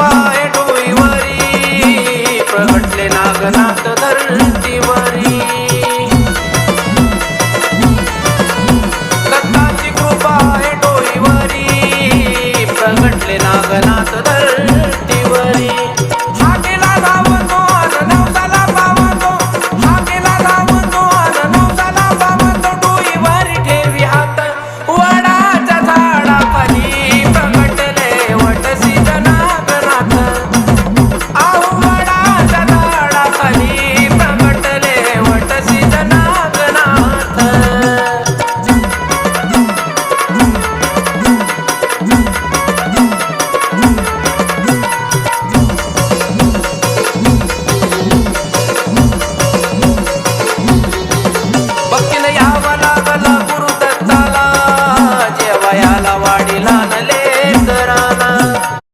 कृपा डोईवरी प्रगटले नागनाथ धरतीवरी. दत्ताची कृपा आहे डोईवरी प्रगटले नागनाथ धरतीवरी.